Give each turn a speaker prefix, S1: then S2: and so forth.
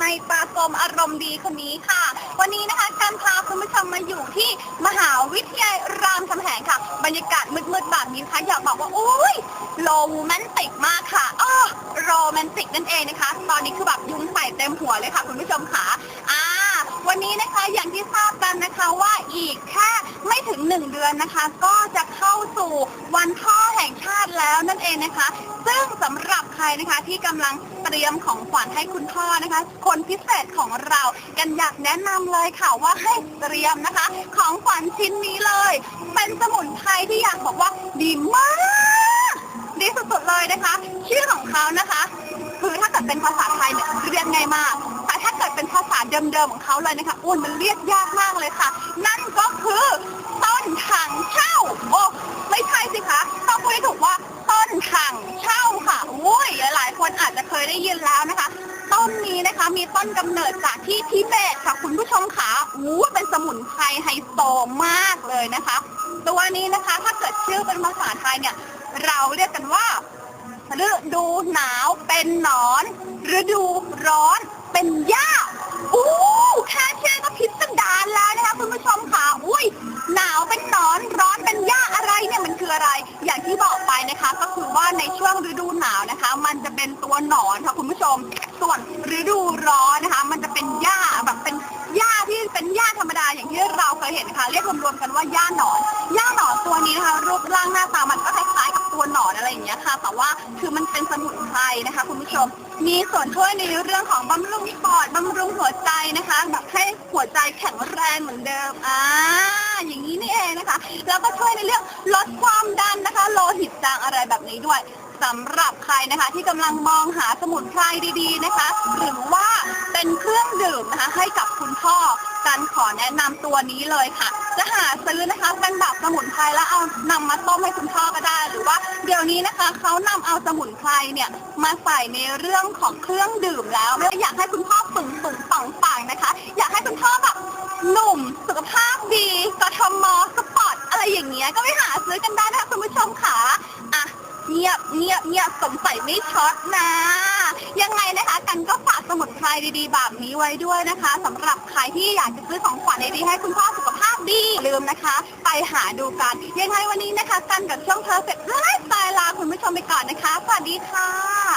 S1: ในปากรมอารมณ์ดีคนนี้ค่ะ วันนี้นะคะการพาคุณผู้ชมมาอยู่ที่มหาวิทยาลัยรามคำแหงค่ะ บรรยากาศมืดๆแบบนี้นะคะอยากบอกว่าอุ้ยโรแมนติกมากค่ะอ้อโรแมนติกนั่นเองนะคะ ตอนนี้คือแบบยุ้งใส่เต็มหัวเลยค่ะ คุณผู้ชมค่ะอ่าวันนี้นะคะอย่างที่ทราบกันนะคะว่าอีกแค่ไม่ถึงหนึ่งเดือนนะคะ ก็จะเข้าสู่วันพ่อแห่ง แล้วนั่นเองนะคะ ซึ่งสำหรับใครนะคะที่กำลังเตรียมของขวัญให้คุณพ่อนะคะ คนพิเศษของเรากันอยากแนะนำเลยค่ะว่าให้เตรียมนะคะ ของขวัญชิ้นนี้เลย เป็นสมุนไพรที่อยากบอกว่าดีมากดีสุดๆเลยนะคะ ชื่อของเขานะคะ คือถ้าเกิดเป็นภาษาไทยเนี่ยเรียกง่ายมากแต่ถ้าเกิดเป็นภาษาเดิมๆของเขาเลยนะคะอุ้นมันเรียกยากมากเลยค่ะ นั่นก็คือ ต้นกำเนิดจากที่ทิเบตค่ะคุณผู้ชมค่ะอู้เป็นสมุนไพรไฮโซมากเลยนะคะ ตัวนี้นะคะถ้าเกิดชื่อเป็นภาษาไทยเนี่ย เราเรียกกันว่าฤดูหนาวเป็นหนอนฤดูร้อนเป็นหญ้าอู้แค่ชื่อก็พิสดารแล้วนะคะคุณผู้ชมค่ะอุ้ยหนาวเป็นหนอนร้อนเป็นหญ้าอะไรเนี่ยมันคืออะไร อย่างที่บอกไปนะคะ ก็คือว่าในช่วงฤดูหนาวนะคะ มันจะเป็นตัวหนอนค่ะคุณผู้ชม ส่วนฤ เรียกรวมๆกันว่าหญ้าหนอนหญ้าหนอนตัวนี้นะคะรูปร่างหน้าตามันก็คล้ายๆกับตัวหนอนอะไรอย่างเงี้ยค่ะ แต่ว่าคือมันเป็นสมุนไพรนะคะ คุณผู้ชม มีส่วนช่วยในเรื่องของบำรุงปอดบำรุงหัวใจนะคะแบบให้หัวใจแข็งแรงเหมือนเดิมอ่าอย่างนี้นี่เองนะคะ แล้วก็ช่วยในเรื่องลดความ จางอะไรแบบนี้ด้วยสำหรับใครนะคะ ที่กำลังมองหาสมุนไพรดีๆนะคะ หรือว่าเป็นเครื่องดื่มนะคะ ให้กับคุณพ่อกันขอแนะนำตัวนี้เลยค่ะ จะหาซื้อนะคะเป็นแบบสมุนไพรแล้วเอานำมาต้มให้คุณพ่อก็ได้ หรือว่าเดี๋ยวนี้นะคะเขานำเอาสมุนไพรเนี่ยมาใส่ในเรื่องของเครื่องดื่มแล้วไม่อยากให้คุณพ่อปึงปึงปังปังนะคะ อยากให้คุณพ่อแบบหนุ่มสุขภาพดีกทมสปอร์ตอะไรอย่างเงี้ยก็ไปหาซื้อกันได้นะคะคุณผู้ชมค่ะ เงียบเงียบเงียบสงสัยไม่ช็อตนะ ยังไงนะคะ กันก็ฝากสมุนไพรดีๆแบบนี้ไว้ด้วยนะคะสำหรับใครที่อยากจะซื้อของขวัญดีๆให้คุณพ่อสุขภาพดีลืมนะคะ ไปหาดูกัน ยังไงวันนี้นะคะ กันกับช่องเพอร์เฟกต์ไลฟ์สไตล์ลาคุณผู้ชมไปก่อนนะคะสวัสดีค่ะ